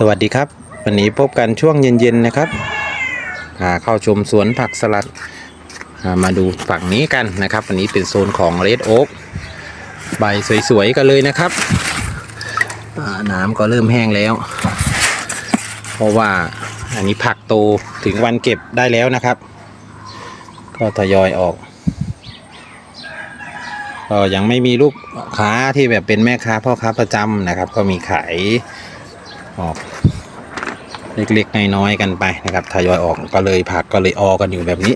สวัสดีครับ วันนี้พบกันช่วงเย็นๆนะครับพาเข้าชมสวนผักสลัดมาดูฝั่งนี้กันนะครับ วันนี้เป็นโซนของเรดโอ๊กใบสวยๆกันเลยนะครับน้ำก็เริ่มแห้งแล้ว เพราะว่าอันนี้ผักโตถึงวันเก็บได้แล้วนะครับ ก็ทยอยออกก็ยังไม่มีลูกค้าที่แบบเป็นแม่ค้าพ่อค้าประจำนะครับ ก็มีขาย ออก เล็กๆน้อยๆกันไปนะครับทยอยออกก็เลยผักก็เลยออกันอยู่แบบนี้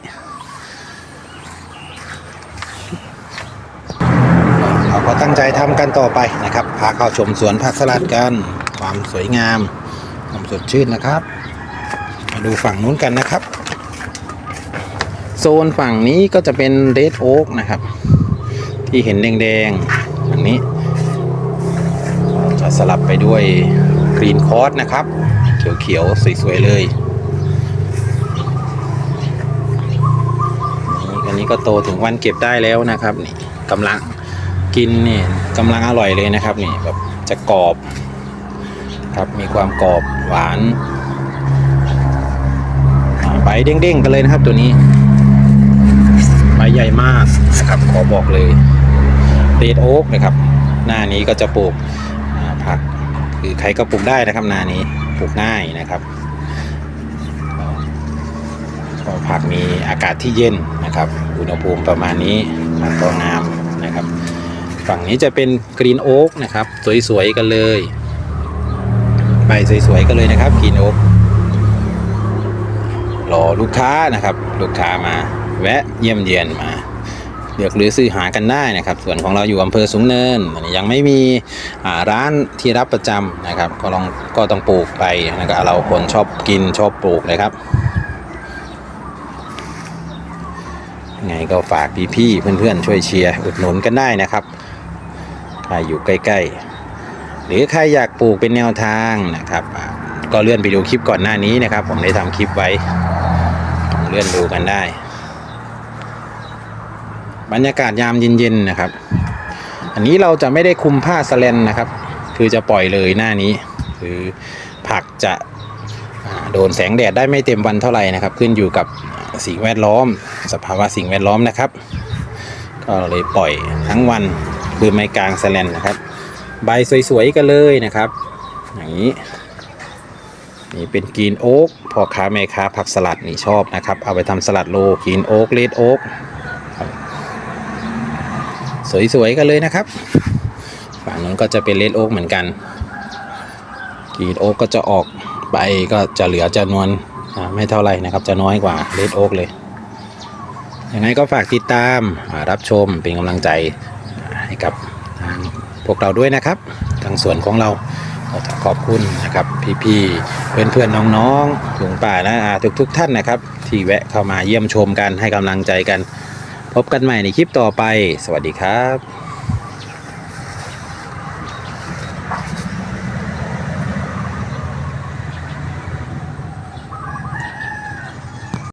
เราก็ตั้งใจทำกันต่อไปนะครับพาเข้าชมสวนผักสลัดกันความสวยงามความสดชื่นนะครับ มาดูฝั่งนู้นกันนะครับโซนฝั่งนี้ก็จะเป็นเรดโอ๊กนะครับ ที่เห็นแดงๆอันนี้จะสลับไปด้วย กรีนคอร์สนะครับ เขียวๆ สวยๆ เลยนี่อันนี้ก็โตถึงวันเก็บได้แล้วนะครับนี่กำลังกินนี่กำลังอร่อยเลยนะครับนี่แบบจะกรอบครับมีความกรอบหวานใบเด้งๆ กันเลยนะครับตัวนี้ใบใหญ่มากนะครับขอบอกเลยเรดโอ๊กนะครับ หน้านี้ก็จะปลูกผัก คือใครก็ปลูกได้นะครับนานี้ปลูกง่ายนะครับก็ผักมีอากาศที่เย็นนะครับ อุณหภูมิประมาณนี้ผักก็งามนะครับ ฝั่งนี้จะเป็นกรีนโอ๊กนะครับ สวยๆกันเลยใบสวยๆกันเลยนะครับกรีนโอ๊กรอลูกค้านะครับ ลูกค้ามา แวะเยี่ยมเยียนมา เลือกหรือซื้อหากันได้นะครับ ส่วนของเราอยู่อำเภอสูงเนินยังไม่มีร้านที่รับประจำนะครับ ก็ลองก็ต้องปลูกไปแล้วก็เราคนชอบกินชอบปลูกเลยครับไงก็ฝากพี่ๆเพื่อนๆช่วยเชียร์อุดหนุนกันได้นะครับใครอยู่ใกล้ๆ หรือใครอยากปลูกเป็นแนวทางนะครับ ก็เลื่อนไปดูคลิปก่อนหน้านี้นะครับ ผมได้ทำคลิปไว้เลื่อนดูกันได้ บรรยากาศยามเย็นๆนะครับ อันนี้เราจะไม่ได้คุมผ้าสแลนนะครับ คือจะปล่อยเลยหน้านี้ คือผักจะโดนแสงแดดได้ไม่เต็มวันเท่าไหร่นะครับ ขึ้นอยู่กับสิ่งแวดล้อม สภาวะสิ่งแวดล้อมนะครับ ก็เลยปล่อยทั้งวันคือไม่กลางสแลนนะครับ ใบสวยๆกันเลยนะครับ อย่างนี้นี่เป็นกรีนโอ๊กพ่อค้าแม่ค้าผักสลัดนี่ชอบนะครับ เอาไปทำสลัดโลกรีนโอ๊กเลดโอ๊ก สวยๆกันเลยนะครับ ฝั่งนู้นก็จะเป็นเลดโอ๊กเหมือนกันกรีนโอ๊กก็จะออกใบก็จะเหลือจำนวนไม่เท่าไหร่นะครับ จะน้อยกว่าเลดโอ๊กเลยยังไงก็ฝากติดตามรับชมเป็นกำลังใจให้กับทางพวกเราด้วยนะครับ ทางสวนของเราก็ขอบคุณนะครับ พี่ๆ เพื่อนๆ น้องๆลุงป้านะทุกๆท่านนะครับ ที่แวะเข้ามาเยี่ยมชมกันให้กำลังใจกัน พบกันใหม่ในคลิปต่อไป สวัสดีครับ